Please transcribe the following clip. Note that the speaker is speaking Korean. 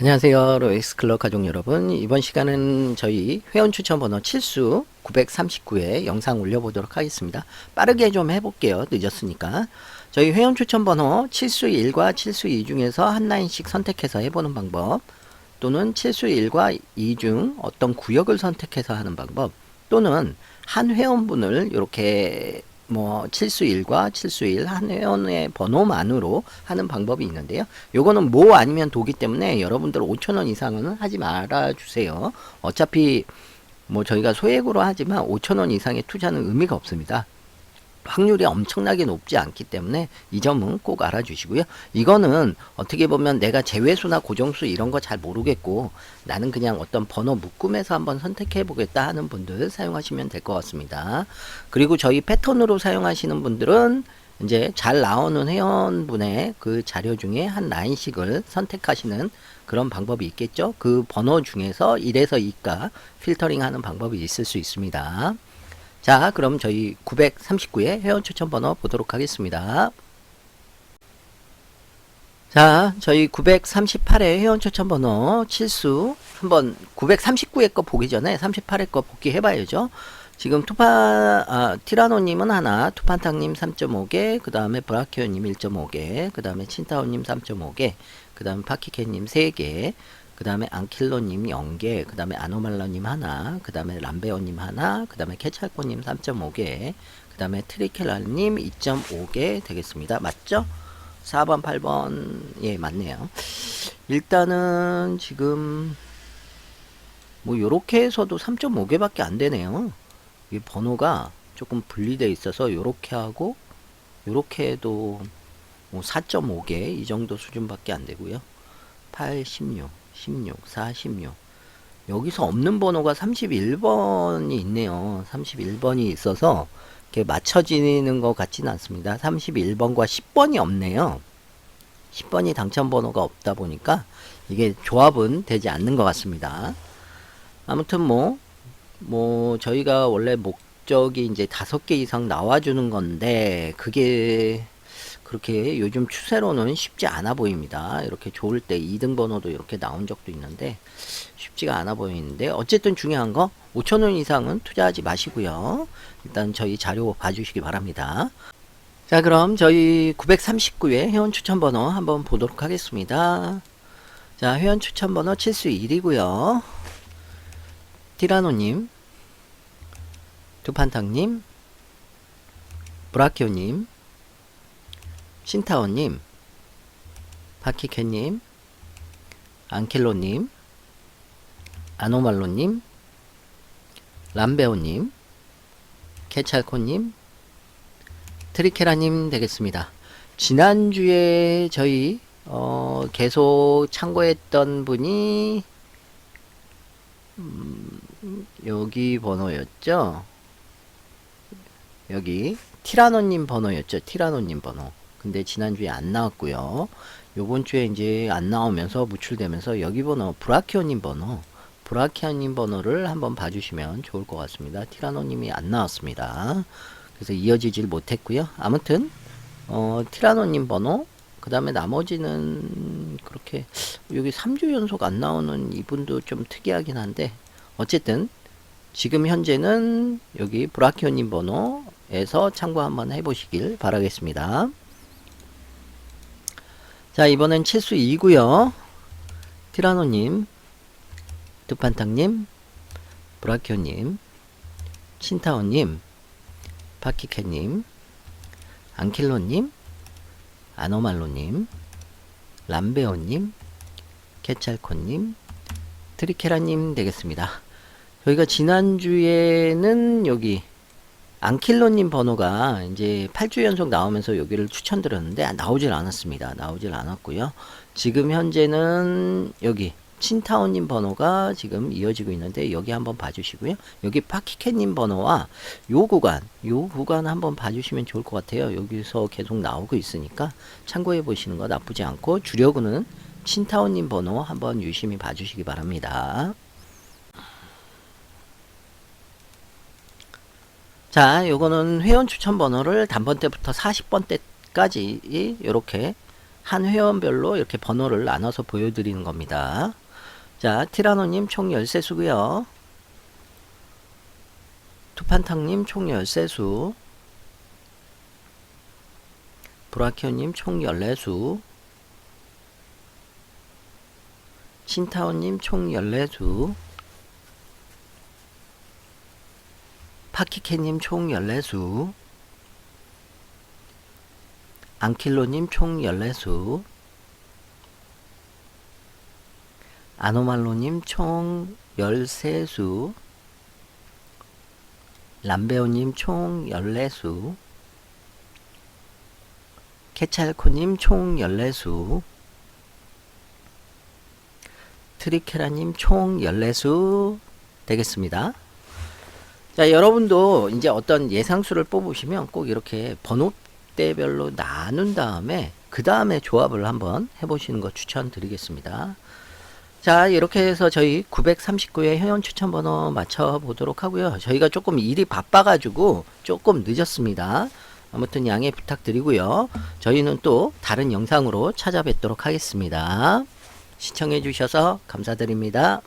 안녕하세요. 로엑스 클럽 가족 여러분. 이번 시간은 저희 회원 추천 번호 7수 939에 영상 올려보도록 하겠습니다. 빠르게 좀 해볼게요. 늦었으니까. 저희 회원 추천 번호 7수 1과 7수 2 중에서 한 라인씩 선택해서 해보는 방법 또는 7수 1과 2 중 어떤 구역을 선택해서 하는 방법 또는 한 회원분을 이렇게 뭐 7수 1과 7수 1 한 회원의 번호만으로 하는 방법이 있는데요. 요거는 뭐 아니면 도기 때문에 여러분들 5천원 이상은 하지 말아 주세요. 어차피 뭐 저희가 소액으로 하지만 5천원 이상의 투자는 의미가 없습니다. 확률이 엄청나게 높지 않기 때문에 이 점은 꼭 알아주시고요. 이거는 어떻게 보면 내가 제외수나 고정수 이런 거 잘 모르겠고 나는 그냥 어떤 번호 묶음에서 한번 선택해 보겠다 하는 분들 사용하시면 될 것 같습니다. 그리고 저희 패턴으로 사용하시는 분들은 이제 잘 나오는 회원분의 그 자료 중에 한 라인씩을 선택하시는 그런 방법이 있겠죠. 그 번호 중에서 1에서 2가 필터링 하는 방법이 있을 수 있습니다. 자, 그럼 저희 939의 회원 추천 번호 보도록 하겠습니다. 자, 저희 938의 회원 추천 번호 7수 한번 939의 거 보기 전에 38의 거 복귀 해 봐야죠. 지금 투파 아, 티라노님은 하나, 투판탕님 3.5개, 그 다음에 브라키오님 1.5개, 그 다음에 친타오님 3.5개, 그 다음에 파키케님 3개, 그 다음에 안킬로님 0개, 그 다음에 아노말라님 하나, 그 다음에 람베오님 하나, 그 다음에 케찰코님 3.5개, 그 다음에 트리켈라님 2.5개 되겠습니다. 맞죠? 4번, 8번, 예, 맞네요. 일단은 지금 뭐 요렇게 해서도 3.5개밖에 안 되네요. 이 번호가 조금 분리돼 있어서 요렇게 하고 요렇게 해도 뭐 4.5개 이 정도 수준밖에 안 되고요. 8, 16, 16, 4, 16 여기서 없는 번호가 31번이 있네요. 31번이 있어서 이렇게 맞춰지는 것 같지는 않습니다. 31번과 10번이 없네요. 10번이 당첨 번호가 없다 보니까 이게 조합은 되지 않는 것 같습니다. 아무튼 뭐, 뭐, 저희가 원래 목적이 이제 다섯 개 이상 나와주는 건데, 그게 그렇게 요즘 추세로는 쉽지 않아 보입니다. 이렇게 좋을 때 2등 번호도 이렇게 나온 적도 있는데, 쉽지가 않아 보이는데, 어쨌든 중요한 거, 5천원 이상은 투자하지 마시고요. 일단 저희 자료 봐주시기 바랍니다. 자, 그럼 저희 939회 회원 추천 번호 한번 보도록 하겠습니다. 자, 회원 추천 번호 7수 1이고요. 티라노님, 두판탕님, 브라키오님, 신타오님, 파키케님, 안킬로님, 아노말로님, 람베오님, 케찰코님, 트리케라님 되겠습니다. 지난주에 저희 어, 계속 참고했던 분이 음, 여기 번호였죠. 여기 티라노님 번호였죠. 티라노님 번호. 근데 지난주에 안 나왔고요. 요번 주에 이제 안 나오면서 무출되면서 여기 번호 브라키오님 번호 브라키아님 번호를 한번 봐주시면 좋을 것 같습니다. 티라노님이 안 나왔습니다. 그래서 이어지질 못했고요. 아무튼 어, 티라노님 번호 그 다음에 나머지는 그렇게 여기 3주 연속 안 나오는 이분도 좀 특이하긴 한데 어쨌든 지금 현재는 여기 브라키오님 번호에서 참고 한번 해보시길 바라겠습니다. 자 이번엔 칠수 2고요. 티라노님 두판탕님 브라키오님 친타오님 파키케님 안킬로님 아노말로님 람베오님 케찰코님 트리케라님 되겠습니다. 저희가 지난주에는 여기 안킬로님 번호가 이제 8주 연속 나오면서 여기를 추천드렸는데 나오질 않았습니다. 나오질 않았고요. 지금 현재는 여기 친타오님 번호가 지금 이어지고 있는데 여기 한번 봐주시고요. 여기 파키캣님 번호와 요 구간, 요 구간 한번 봐주시면 좋을 것 같아요. 여기서 계속 나오고 있으니까 참고해 보시는 거 나쁘지 않고 주력은 친타오님 번호 한번 유심히 봐주시기 바랍니다. 자, 요거는 회원 추천 번호를 단번 때부터 40번 때까지 이렇게 한 회원별로 이렇게 번호를 나눠서 보여드리는 겁니다. 자, 티라노님 총 13수고요. 투판탕님 총 13수. 브라키오님 총 14수. 신타오님 총 14수. 파키케님 총 14수. 앙킬로님 총 14수. 아노말로님 총 13수. 람베오님 총 14수. 케찰코님 총 14수. 트리케라님 총 14수 되겠습니다. 자, 여러분도 이제 어떤 예상수를 뽑으시면 꼭 이렇게 번호대별로 나눈 다음에 그 다음에 조합을 한번 해보시는 거 추천드리겠습니다. 자, 이렇게 해서 저희 939회 회원 추천 번호 맞춰보도록 하고요. 저희가 조금 일이 바빠가지고 조금 늦었습니다. 아무튼 양해 부탁드리고요. 저희는 또 다른 영상으로 찾아뵙도록 하겠습니다. 시청해주셔서 감사드립니다.